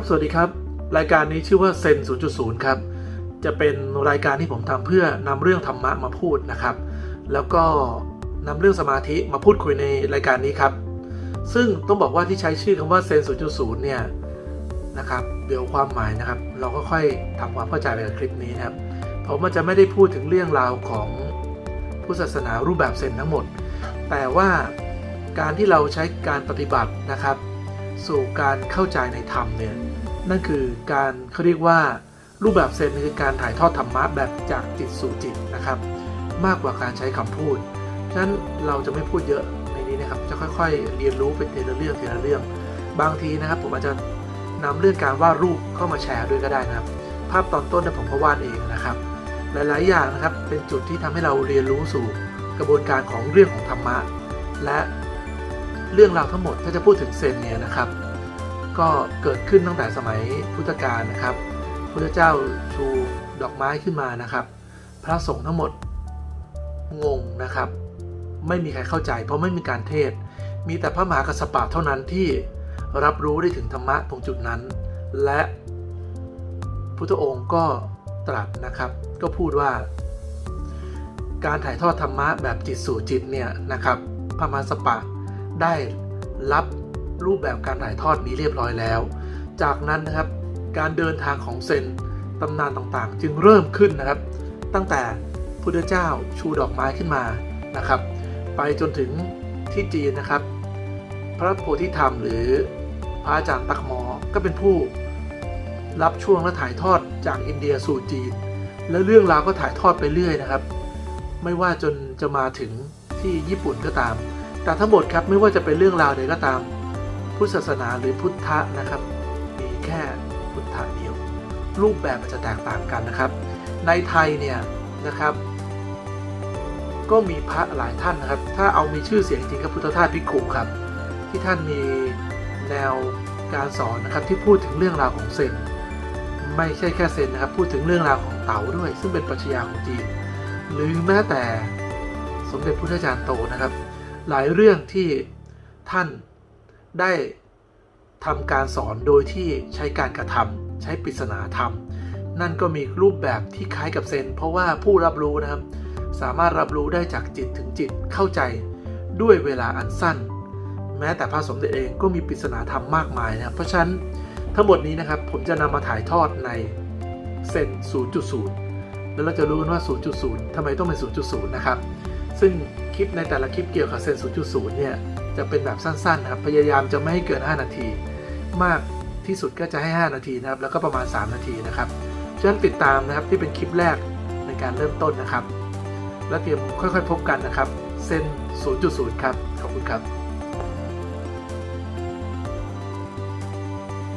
ครับ สวัสดีครับ รายการนี้ชื่อว่าเซน0.0 ครับ จะเป็นรายการที่ผมทำเพื่อนำเรื่องธรรมะมาพูดนะครับ แล้วก็นำเรื่องสมาธิมาพูดคุยในรายการนี้ครับ ซึ่งต้องบอกว่าที่ใช้ชื่อคำว่าเซน0.0 เนี่ยนะครับเดี๋ยวความหมายนะครับ เราก็ค่อยทำความเข้าใจไปกับคลิปนี้นะครับ ผมมันจะไม่ได้พูดถึงเรื่องราวของผู้ศาสนารูปแบบเซนทั้งหมด แต่ว่าการที่เราใช้การปฏิบัตินะครับ สู่การเข้าใจในธรรมเนี่ยนั่นคือการเขาเรียกว่ารูปแบบเซนคือการถ่ายทอดธรรมะแบบจากจิตสู่จิตนะครับ มากกว่าการใช้คำพูดฉะนั้นเราจะไม่พูดเยอะในนี้นะครับ จะค่อยๆ เรียนรู้เป็นทีละเรื่องทีละเรื่อง บางทีนะครับ ผมอาจจะนำเรื่องการวาดรูปเข้ามาแชร์ด้วยก็ได้นะครับ ภาพตอนต้นเนี่ยผมก็วาดเองนะครับ หลายๆ อย่างนะครับเป็นจุดที่ทำให้เราเรียนรู้สู่กระบวนการของเรื่องของธรรมะและเรื่องราวทั้งหมดถ้าจะพูดถึงเซนเนี่ยนะครับ ก็เกิดขึ้นตั้งแต่สมัยพุทธกาลนะครับพุทธเจ้าชูดอกไม้ขึ้นมานะครับ พระสงฆ์ทั้งหมดงงนะครับ ไม่มีใครเข้าใจ เพราะไม่มีการเทศ มีแต่พระมหากัสสปะเท่านั้นที่รับรู้ได้ถึงธรรมะตรงจุดนั้น และพุทธองค์ก็ตรัสนะครับ ก็พูดว่า การถ่ายทอดธรรมะแบบจิตสู่จิตเนี่ยนะครับพระมหากัสปะได้รับ รูปแบบการถ่ายทอดนี้เรียบร้อยแล้ว จากนั้นนะครับการเดินทางของเซนตำนานต่างๆ จึงเริ่มขึ้นนะครับ ตั้งแต่พุทธเจ้าชูดอกไม้ขึ้นมานะครับ ไปจนถึงที่จีนนะครับ พระโพธิธรรมหรือพระอาจารย์ตักหมอก็เป็นผู้รับช่วงและถ่ายทอดจากอินเดียสู่จีน และเรื่องราวก็ถ่ายทอดไปเรื่อยนะครับ ไม่ว่าจนจะมาถึงที่ญี่ปุ่นก็ตาม แต่ทั้งหมดครับไม่ว่าจะเป็นเรื่องราวใดก็ตาม พุทธศาสนาหรือพุทธะนะครับ มีแค่พุทธะเดียว รูปแบบมันจะแตกต่างกันนะครับ ในไทยเนี่ยนะครับ ก็มีพระหลายท่านนะครับ ถ้าเอามีชื่อเสียงจริงก็พุทธทาสภิขุครับ ที่ท่านมีแนวการสอนนะครับที่พูดถึงเรื่องราวของเซนไม่ใช่แค่เซนนะครับพูดถึงเรื่องราวของเต๋าด้วย ซึ่งเป็นปรัชญาของจีน หรือแม้แต่สมเด็จพุทธจารย์โตนะครับ หลายเรื่องที่ท่าน ได้ทำการสอนโดยที่ใช้การกระทำใช้ปริศนาธรรม นั่นก็มีรูปแบบที่คล้ายกับเซน เพราะว่าผู้รับรู้นะครับ สามารถรับรู้ได้จากจิตถึงจิตเข้าใจด้วยเวลาอันสั้น แม้แต่พระสมเด็จเองก็มีปริศนาธรรมมากมายนะเพราะฉะนั้นทั้งหมดนี้นะครับผมจะนำมาถ่ายทอดในเซน 0.0 แล้วเราจะรู้กันว่า 0.0ทำไมต้องเป็น 0.0 นะครับ ซึ่งคลิปในแต่ละคลิปเกี่ยวกับเซน 0.0 เนี่ย จะเป็นแบบสั้นๆนะครับพยายามจะไม่ให้เกิน 5 นาที มากที่สุดก็จะให้ 5 นาทีนะครับแล้วก็ประมาณ 3 นาทีนะครับฉะนั้นติดตามนะครับที่เป็นคลิปแรกในการเริ่มต้นนะครับ แล้วเตรียมค่อยๆ พบกันนะครับเซน0.0 ครับ ขอบคุณครับ